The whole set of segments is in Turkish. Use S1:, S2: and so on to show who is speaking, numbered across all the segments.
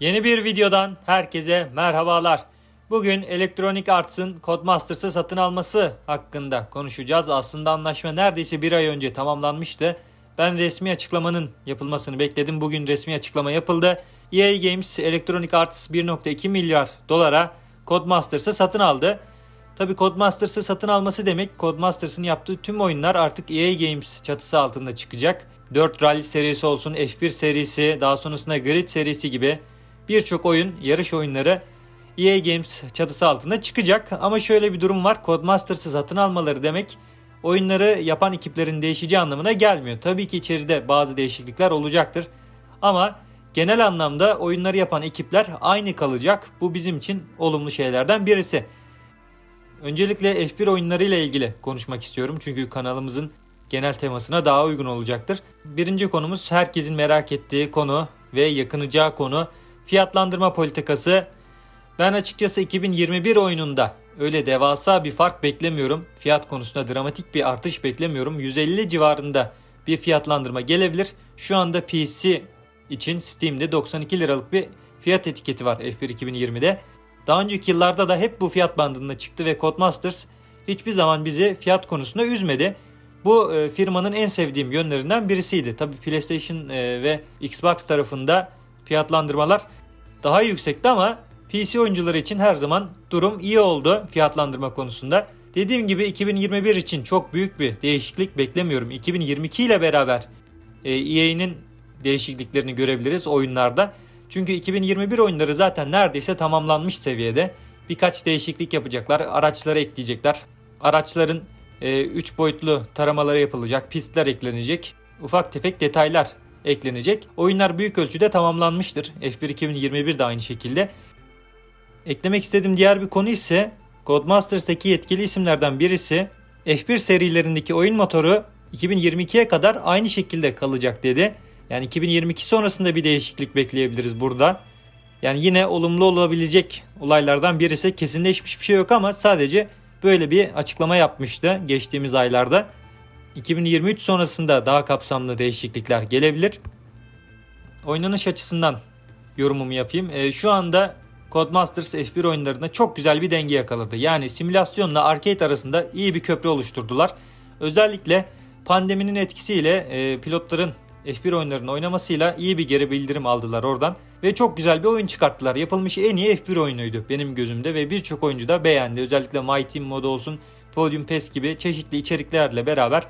S1: Yeni bir videodan herkese merhabalar. Bugün Electronic Arts'ın Codemasters'ı satın alması hakkında konuşacağız. Aslında anlaşma neredeyse bir ay önce tamamlanmıştı. Ben resmi açıklamanın yapılmasını bekledim. Bugün resmi açıklama yapıldı. EA Games Electronic Arts 1.2 milyar dolara Codemasters'ı satın aldı. Tabi Codemasters'ı satın alması demek Codemasters'ın yaptığı tüm oyunlar artık EA Games çatısı altında çıkacak. 4 Rally serisi olsun, F1 serisi, daha sonrasında Grid serisi gibi birçok oyun, yarış oyunları EA Games çatısı altında çıkacak. Ama şöyle bir durum var. Codemasters'ı satın almaları demek oyunları yapan ekiplerin değişeceği anlamına gelmiyor. Tabii ki içeride bazı değişiklikler olacaktır. Ama genel anlamda oyunları yapan ekipler aynı kalacak. Bu bizim için olumlu şeylerden birisi. Öncelikle F1 oyunları ile ilgili konuşmak istiyorum. Çünkü kanalımızın genel temasına daha uygun olacaktır. Birinci konumuz herkesin merak ettiği konu ve yakınacağı konu fiyatlandırma politikası. Ben açıkçası 2021 oyununda öyle devasa bir fark beklemiyorum. Fiyat konusunda dramatik bir artış beklemiyorum. 150 civarında bir fiyatlandırma gelebilir. Şu anda PC için Steam'de 92 liralık bir fiyat etiketi var F1 2020'de. Daha önceki yıllarda da hep bu fiyat bandında çıktı ve Codemasters hiçbir zaman bizi fiyat konusunda üzmedi. Bu e, firmanın en sevdiğim yönlerinden birisiydi. Tabii PlayStation e, ve Xbox tarafında fiyatlandırmalar daha yüksekti ama PC oyuncuları için her zaman durum iyi oldu fiyatlandırma konusunda. Dediğim gibi 2021 için çok büyük bir değişiklik beklemiyorum. 2022 ile beraber e, EA'nin değişikliklerini görebiliriz oyunlarda. Çünkü 2021 oyunları zaten neredeyse tamamlanmış seviyede. Birkaç değişiklik yapacaklar, araçları ekleyecekler. Araçların 3 e, boyutlu taramaları yapılacak, pistler eklenecek, ufak tefek detaylar eklenecek. Oyunlar büyük ölçüde tamamlanmıştır. F1 2021 de aynı şekilde. Eklemek istediğim diğer bir konu ise Codemasters'taki yetkili isimlerden birisi F1 serilerindeki oyun motoru 2022'ye kadar aynı şekilde kalacak dedi. Yani 2022 sonrasında bir değişiklik bekleyebiliriz burada. Yani yine olumlu olabilecek olaylardan birisi kesinleşmiş bir şey yok ama sadece böyle bir açıklama yapmıştı geçtiğimiz aylarda. 2023 sonrasında daha kapsamlı değişiklikler gelebilir. Oynanış açısından yorumumu yapayım. E, şu anda Codemasters F1 oyunlarında çok güzel bir denge yakaladı. Yani simülasyonla arcade arasında iyi bir köprü oluşturdular. Özellikle pandeminin etkisiyle e, pilotların F1 oyunlarının oynamasıyla iyi bir geri bildirim aldılar oradan. Ve çok güzel bir oyun çıkarttılar. Yapılmış en iyi F1 oyunuydu benim gözümde ve birçok oyuncu da beğendi. Özellikle My Team modu olsun, Podium Pass gibi çeşitli içeriklerle beraber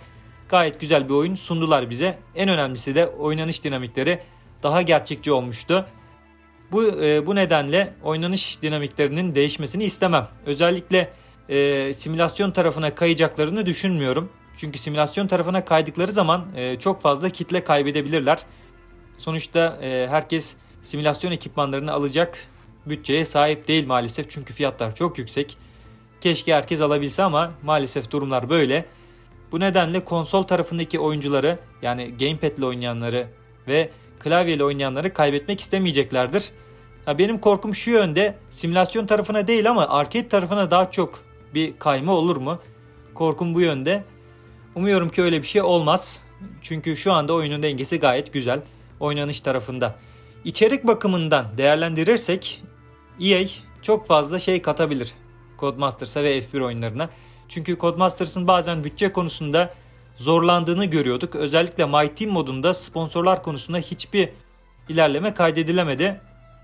S1: gayet güzel bir oyun sundular bize. En önemlisi de oynanış dinamikleri daha gerçekçi olmuştu. Bu e, bu nedenle oynanış dinamiklerinin değişmesini istemem. Özellikle e, simülasyon tarafına kayacaklarını düşünmüyorum. Çünkü simülasyon tarafına kaydıkları zaman e, çok fazla kitle kaybedebilirler. Sonuçta e, herkes simülasyon ekipmanlarını alacak bütçeye sahip değil maalesef. Çünkü fiyatlar çok yüksek. Keşke herkes alabilse ama maalesef durumlar böyle. Bu nedenle konsol tarafındaki oyuncuları yani gamepad ile oynayanları ve klavyeyle oynayanları kaybetmek istemeyeceklerdir. Ha benim korkum şu yönde simülasyon tarafına değil ama arcade tarafına daha çok bir kayma olur mu? Korkum bu yönde. Umuyorum ki öyle bir şey olmaz. Çünkü şu anda oyunun dengesi gayet güzel. Oynanış tarafında. İçerik bakımından değerlendirirsek EA çok fazla şey katabilir Codemasters'a ve F1 oyunlarına. Çünkü Codemasters'ın bazen bütçe konusunda zorlandığını görüyorduk. Özellikle My Team modunda sponsorlar konusunda hiçbir ilerleme kaydedilemedi.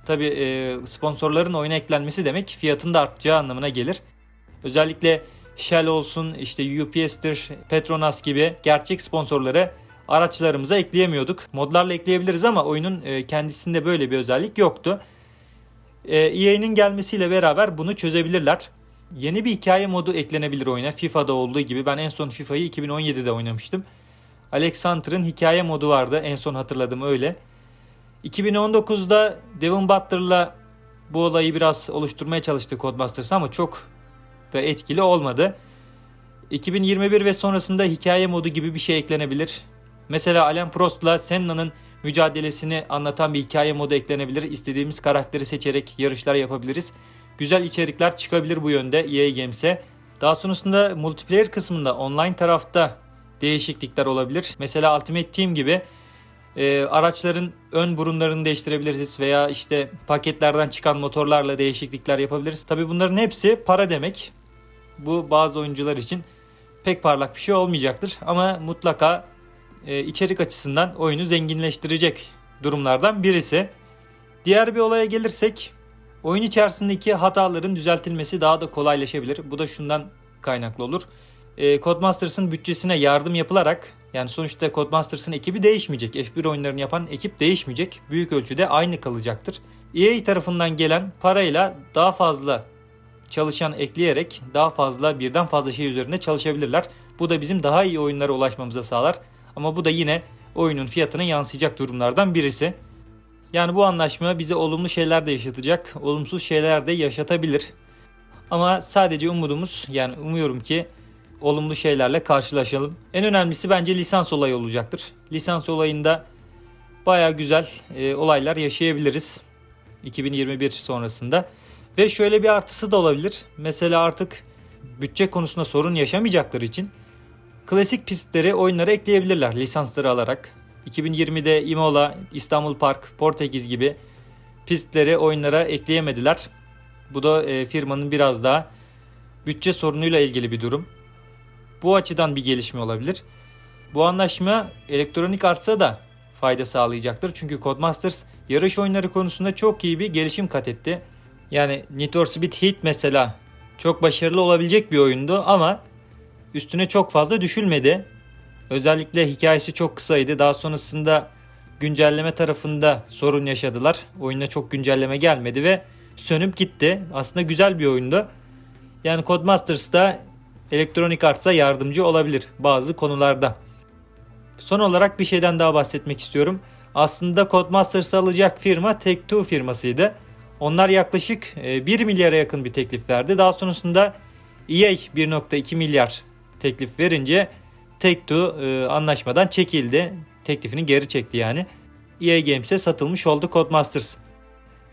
S1: Tabi e, sponsorların oyuna eklenmesi demek fiyatın da artacağı anlamına gelir. Özellikle Shell olsun, işte UPS'tir, Petronas gibi gerçek sponsorları araçlarımıza ekleyemiyorduk. Modlarla ekleyebiliriz ama oyunun e, kendisinde böyle bir özellik yoktu. E, EA'nin gelmesiyle beraber bunu çözebilirler. Yeni bir hikaye modu eklenebilir oyuna. FIFA'da olduğu gibi. Ben en son FIFA'yı 2017'de oynamıştım. Alexander'ın hikaye modu vardı. En son hatırladım öyle. 2019'da Devon Butler'la bu olayı biraz oluşturmaya çalıştı Codemasters ama çok da etkili olmadı. 2021 ve sonrasında hikaye modu gibi bir şey eklenebilir. Mesela Alan Prost'la Senna'nın mücadelesini anlatan bir hikaye modu eklenebilir. İstediğimiz karakteri seçerek yarışlar yapabiliriz. Güzel içerikler çıkabilir bu yönde EA Games'e. Daha sonrasında multiplayer kısmında online tarafta değişiklikler olabilir. Mesela Ultimate Team gibi Ee, araçların ön burunlarını değiştirebiliriz veya işte paketlerden çıkan motorlarla değişiklikler yapabiliriz. Tabi bunların hepsi para demek. Bu bazı oyuncular için pek parlak bir şey olmayacaktır ama mutlaka e, içerik açısından oyunu zenginleştirecek durumlardan birisi. Diğer bir olaya gelirsek oyun içerisindeki hataların düzeltilmesi daha da kolaylaşabilir. Bu da şundan kaynaklı olur. E, Codemasters'ın bütçesine yardım yapılarak yani sonuçta Codemasters'ın ekibi değişmeyecek. F1 oyunlarını yapan ekip değişmeyecek. Büyük ölçüde aynı kalacaktır. EA tarafından gelen parayla daha fazla çalışan ekleyerek daha fazla birden fazla şey üzerinde çalışabilirler. Bu da bizim daha iyi oyunlara ulaşmamıza sağlar. Ama bu da yine oyunun fiyatına yansıyacak durumlardan birisi. Yani bu anlaşma bize olumlu şeyler de yaşatacak, olumsuz şeyler de yaşatabilir. Ama sadece umudumuz yani umuyorum ki olumlu şeylerle karşılaşalım. En önemlisi bence lisans olayı olacaktır. Lisans olayında baya güzel e, olaylar yaşayabiliriz 2021 sonrasında. Ve şöyle bir artısı da olabilir. Mesela artık bütçe konusunda sorun yaşamayacakları için klasik pistleri oyunlara ekleyebilirler lisansları alarak. 2020'de Imola, İstanbul Park, Portekiz gibi pistleri oyunlara ekleyemediler. Bu da e, firmanın biraz daha bütçe sorunuyla ilgili bir durum. Bu açıdan bir gelişme olabilir. Bu anlaşma elektronik artsa da fayda sağlayacaktır. Çünkü Codemasters yarış oyunları konusunda çok iyi bir gelişim kat etti. Yani Need for Speed Heat mesela çok başarılı olabilecek bir oyundu ama üstüne çok fazla düşülmedi. Özellikle hikayesi çok kısaydı. Daha sonrasında güncelleme tarafında sorun yaşadılar. Oyuna çok güncelleme gelmedi ve sönüp gitti. Aslında güzel bir oyundu. Yani Codemasters da Electronic Arts'a yardımcı olabilir bazı konularda. Son olarak bir şeyden daha bahsetmek istiyorum. Aslında Codemasters'ı alacak firma Take-Two firmasıydı. Onlar yaklaşık 1 milyara yakın bir teklif verdi. Daha sonrasında EA 1.2 milyar teklif verince Take-Two e, anlaşmadan çekildi. Teklifini geri çekti yani. EA Games'e satılmış oldu Codemasters.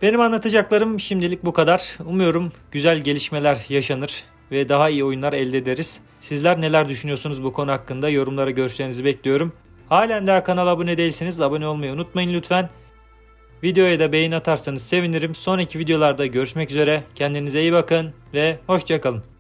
S1: Benim anlatacaklarım şimdilik bu kadar. Umuyorum güzel gelişmeler yaşanır ve daha iyi oyunlar elde ederiz. Sizler neler düşünüyorsunuz bu konu hakkında? Yorumlara görüşlerinizi bekliyorum. Halen daha kanala abone değilseniz abone olmayı unutmayın lütfen. Videoya da beğeni atarsanız sevinirim. Sonraki videolarda görüşmek üzere. Kendinize iyi bakın ve hoşçakalın.